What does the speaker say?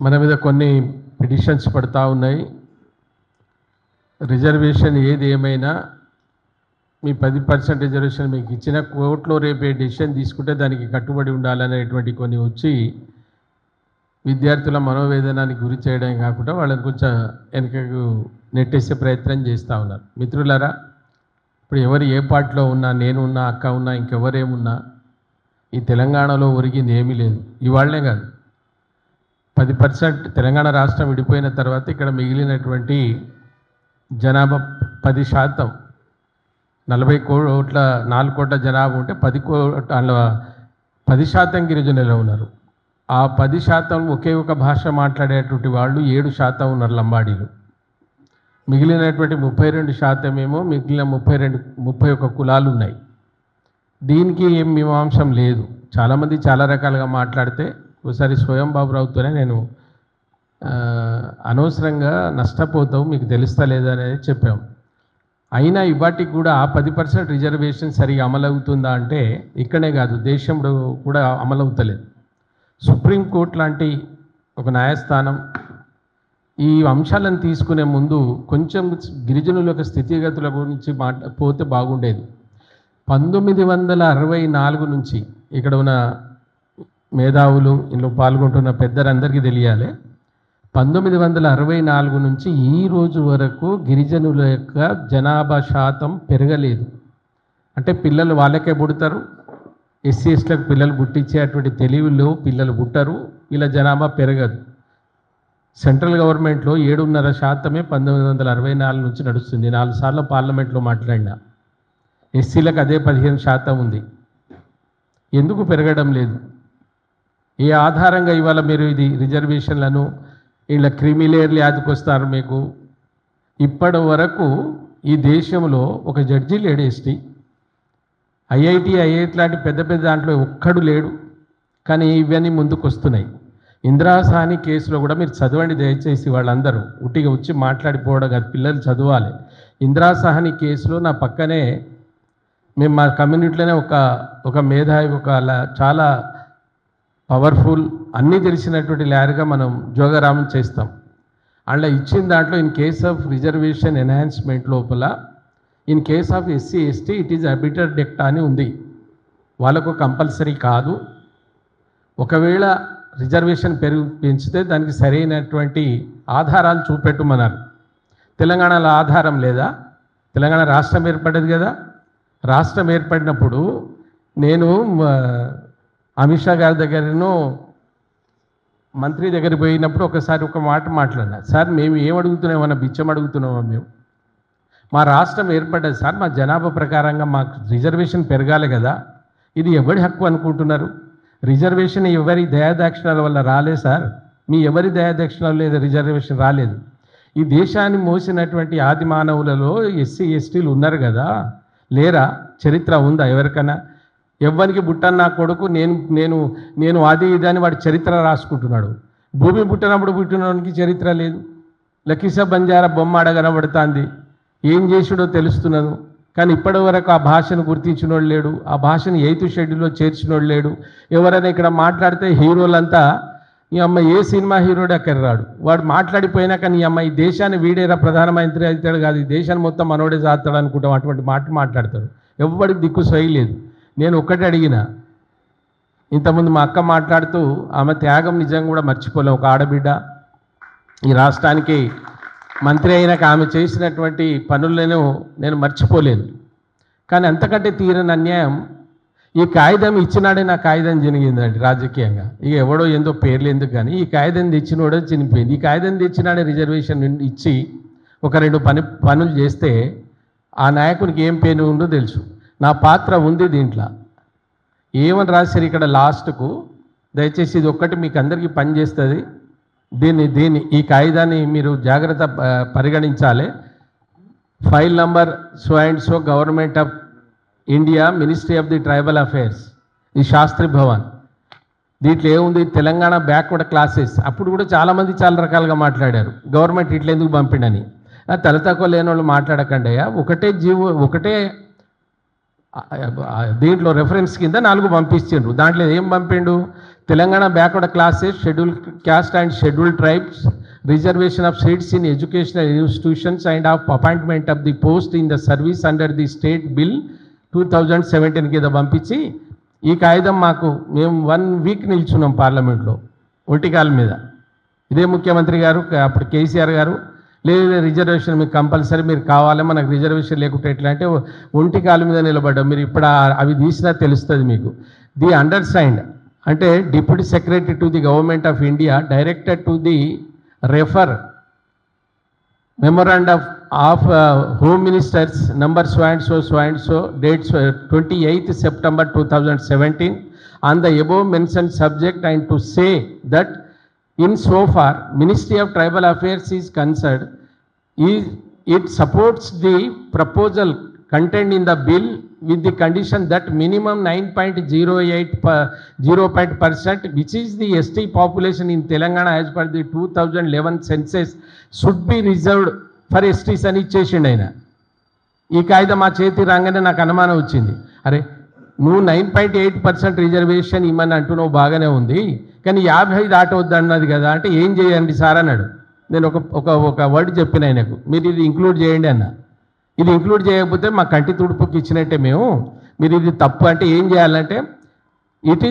మన మీద కొన్ని పిటిషన్స్ పడతా ఉన్నాయి. రిజర్వేషన్ ఏది ఏమైనా మీ పది పర్సెంట్ రిజర్వేషన్ మీకు ఇచ్చిన కోర్టులో రేపే డెసిషన్ తీసుకుంటే దానికి కట్టుబడి ఉండాలనేటువంటి కొన్ని వచ్చి విద్యార్థుల మనోవేదనానికి గురి చేయడం కాకుండా వాళ్ళని కొంచెం వెనకకు నెట్టేసే ప్రయత్నం చేస్తూ ఉన్నారు. మిత్రులారా ఇప్పుడు ఎవరు ఏ పార్టీలో ఉన్నా నేను ఉన్నా అక్క ఉన్నా ఇంకెవరేమున్నా ఈ తెలంగాణలో ఒరిగింది ఏమీ లేదు. ఇవాళ్ళే కాదు. పది పర్సెంట్ తెలంగాణ రాష్ట్రం విడిపోయిన తర్వాత ఇక్కడ మిగిలినటువంటి జనాభా పది శాతం నలభై కోట్ల నాలుగు కోట్ల జనాభా ఉంటే పది కోట్ల పది శాతం గిరిజనులు ఉన్నారు. ఆ పది శాతం ఒకే ఒక భాష మాట్లాడేటువంటి వాళ్ళు ఏడు శాతం ఉన్నారు లంబాడీలు. మిగిలినటువంటి ముప్పై రెండు శాతం ఏమో మిగిలిన ముప్పై రెండు ముప్పై ఒక కులాలు ఉన్నాయి. దీనికి ఏం మీమాంసం లేదు. చాలామంది చాలా రకాలుగా మాట్లాడితే ఒకసారి స్వయం బాబురావుతోనే నేను అనవసరంగా నష్టపోతావు మీకు తెలుస్తలేదు అనేది చెప్పాం. అయినా ఇవాటికి కూడా ఆ పది పర్సెంట్ రిజర్వేషన్ సరిగా అమలవుతుందా అంటే ఇక్కడే కాదు దేశంలో కూడా అమలవుతలేదు. సుప్రీంకోర్టు లాంటి ఒక న్యాయస్థానం ఈ అంశాలను తీసుకునే ముందు కొంచెం గిరిజనుల యొక్క స్థితిగతుల గురించి మాట పోతే బాగుండేది. పంతొమ్మిది వందల అరవై నాలుగు నుంచి ఇక్కడ ఉన్న మేధావులు ఇందులో పాల్గొంటున్న పెద్దలందరికీ తెలియాలి. పంతొమ్మిది వందల అరవై నాలుగు నుంచి ఈ రోజు వరకు గిరిజనుల యొక్క జనాభా శాతం పెరగలేదు. అంటే పిల్లలు వాళ్ళకే పుడతారు. ఎస్సీ ఎస్టీలకు పిల్లలు పుట్టించేటువంటి తెలివిలో పిల్లలు పుట్టరు. వీళ్ళ జనాభా పెరగదు. సెంట్రల్ గవర్నమెంట్లో ఏడున్నర శాతమే పంతొమ్మిది వందల అరవై నాలుగు నుంచి నడుస్తుంది. నాలుగు సార్లు పార్లమెంట్లో మాట్లాడిన. ఎస్సీలకు అదే పదిహేను శాతం ఉంది. ఎందుకు పెరగడం లేదు? ఈ ఆధారంగా ఇవాళ మీరు ఇది రిజర్వేషన్లను ఇలా క్రిమిలేయర్లు యాదకొస్తారు మీకు. ఇప్పటి వరకు ఈ దేశంలో ఒక జడ్జి లేడు ఎస్టీ. ఐఐటి ఐఐటి లాంటి పెద్ద పెద్ద దాంట్లో ఒక్కడు లేడు. కానీ ఇవన్నీ ముందుకు వస్తున్నాయి ఇందిరాసాని కేసులో కూడా మీరు చదవండి దయచేసి వాళ్ళందరూ. ఉట్టిగా వచ్చి మాట్లాడిపోవడం కాదు పిల్లలు చదవాలి. ఇందిరాసహాని కేసులో నా పక్కనే మేము మా కమ్యూనిటీలోనే ఒక ఒక మేధావి ఒక చాలా పవర్ఫుల్ అన్నీ తెలిసినటువంటి లేయర్గా మనం జోగరామం చేస్తాం. అలా ఇచ్చిన దాంట్లో in case of reservation enhancement లోపల in case of SC ST it is obiter dicta అని ఉంది. వాళ్ళకు కంపల్సరీ కాదు. ఒకవేళ రిజర్వేషన్ పెరుగు పెంచితే దానికి సరైనటువంటి ఆధారాలు చూపెట్టమన్నారు. తెలంగాణలో ఆధారం లేదా? తెలంగాణ రాష్ట్రం ఏర్పడేది కదా? రాష్ట్రం ఏర్పడినప్పుడు నేను అమిత్ షా గారి దగ్గరను మంత్రి దగ్గరికి పోయినప్పుడు ఒకసారి ఒక మాట మాట్లాడినా సార్ మేము ఏం అడుగుతున్నామన్నా బిచ్చం అడుగుతున్నామా మేము? మా రాష్ట్రం ఏర్పడ్డది సార్ మా జనాభా ప్రకారంగా మాకు రిజర్వేషన్ పెరగాలి కదా. ఇది ఎవరి హక్కు అనుకుంటున్నారు? రిజర్వేషన్ ఎవరి దయాదాక్షిణాల వల్ల రాలే సార్. మీ ఎవరి దయాదక్షిణాలు లేదా రిజర్వేషన్ రాలేదు? ఈ దేశాన్ని మోసినటువంటి ఆది మానవులలో ఎస్సీ ఎస్టీలు ఉన్నారు కదా. లేరా? చరిత్ర ఉందా ఎవరికైనా ఎవ్వరికి బుట్టని నా కొడుకు నేను నేను నేను అది ఇది అని వాడి చరిత్ర రాసుకుంటున్నాడు. భూమి పుట్టినప్పుడు పుట్టినవానికి చరిత్ర లేదు. లకిస బంజారా బొమ్మ అడగనబడుతుంది. ఏం చేసాడో తెలుస్తున్నాను. కానీ ఇప్పటి వరకు ఆ భాషను గుర్తించినోడు లేడు. ఆ భాషను ఎయిత్ షెడ్యూల్లో చేర్చినోడు లేడు. ఎవరైనా ఇక్కడ మాట్లాడితే హీరోలంతా ఈ అమ్మ ఏ సినిమా హీరోడు అక్కడ రాడు వాడు మాట్లాడిపోయినాక నీ అమ్మ ఈ దేశాన్ని వీడేరా ప్రధానమంత్రి అవుతాడు కాదు. ఈ దేశాన్ని మొత్తం మనోడే చేస్తాడు అనుకుంటాం. అటువంటి మాట మాట్లాడతాడు. ఎవరికి దిక్కు లేదు. నేను ఒక్కటి అడిగిన. ఇంతకుముందు మా అక్క మాట్లాడుతూ ఆమె త్యాగం నిజంగా కూడా మర్చిపోలేం. ఒక ఆడబిడ్డ. ఈ రాష్ట్రానికి మంత్రి అయినాక ఆమె చేసినటువంటి పనులను నేను మర్చిపోలేను. కానీ అంతకంటే తీరని అన్యాయం ఈ కాగితం ఇచ్చినాడే నా కాగితం జరిగిందండి రాజకీయంగా. ఇక ఎవడో ఏందో పేర్లు ఎందుకు కానీ ఈ కాగితం తెచ్చినోడో చనిపోయింది ఈ కాగితం తెచ్చినాడే రిజర్వేషన్ ఇచ్చి ఒక రెండు పని పనులు చేస్తే ఆ నాయకునికి ఏం పేరు ఉందో తెలుసు. నా పాత్ర ఉంది దీంట్లో. ఏమని రాశారు ఇక్కడ లాస్ట్కు? దయచేసి ఇది ఒక్కటి మీకు అందరికీ పనిచేస్తుంది దీన్ని దీన్ని ఈ కాగితాన్ని మీరు జాగ్రత్త పరిగణించాలి. File number so and so government of India ministry of the tribal affairs ఈ శాస్త్రి భవన్. దీంట్లో ఏముంది? Telangana backward classes. అప్పుడు కూడా చాలామంది చాలా రకాలుగా మాట్లాడారు. గవర్నమెంట్ ఇట్లా ఎందుకు పంపిండని. తల తక్కువ లేని వాళ్ళు మాట్లాడకండి అయ్యా ఒకటే జీవో ఒకటే దీంట్లో రెఫరెన్స్ కింద నాలుగు పంపించిండ్రు దాంట్లో ఏం పంపిండు? Telangana backward classes schedule caste and schedule tribes reservation of seats in educational institutions and of appointment of the post in the service under the state bill two thousand seventeen కింద పంపించి ఈ కాగితం మాకు మేము వన్ వీక్ నిల్చున్నాం పార్లమెంట్లో ఒంటికాల మీద. ఇదే ముఖ్యమంత్రి గారు అప్పుడు కేసీఆర్ గారు లేదు రిజర్వేషన్ మీకు కంపల్సరీ మీరు కావాలి మనకు రిజర్వేషన్ లేకుంటే ఎట్లా అంటే ఒంటి కాలు మీద నిలబడ్డం. మీరు ఇప్పుడు అవి తీసినా తెలుస్తుంది మీకు. ది అండర్స్టాండ్ అంటే deputy secretary to the government of India director to the refer memorandum of of home ministers number so so so so and so dates uh, 28th september 2017 on the above mentioned subject and to say that in so far ministry of tribal affairs is concerned is it supports the proposal contained in the bill with the condition that minimum 9.08 per 0 point percent which is the st population in telangana as per the 2011 census should be reserved for sts అని ఇచ్చేసిండు ఆయన ఈ కాగితం మా చేతి రాగానే నాకు అనుమానం వచ్చింది అరే నువ్వు nine point eight percent reservation ఇమ్మని అంటున్నావు బాగానే ఉంది కానీ యాభై దాటవద్దు అన్నది కదా అంటే ఏం చేయండి సార్ అన్నాడు. నేను ఒక ఒక ఒక వర్డ్ చెప్పిన ఆయనకు మీరు ఇది ఇంక్లూడ్ చేయండి అన్న. ఇది ఇంక్లూడ్ చేయకపోతే మా కంటి తుడుపుకి ఇచ్చినట్టే మేము. మీరు ఇది తప్పు అంటే ఏం చేయాలంటే ఇట్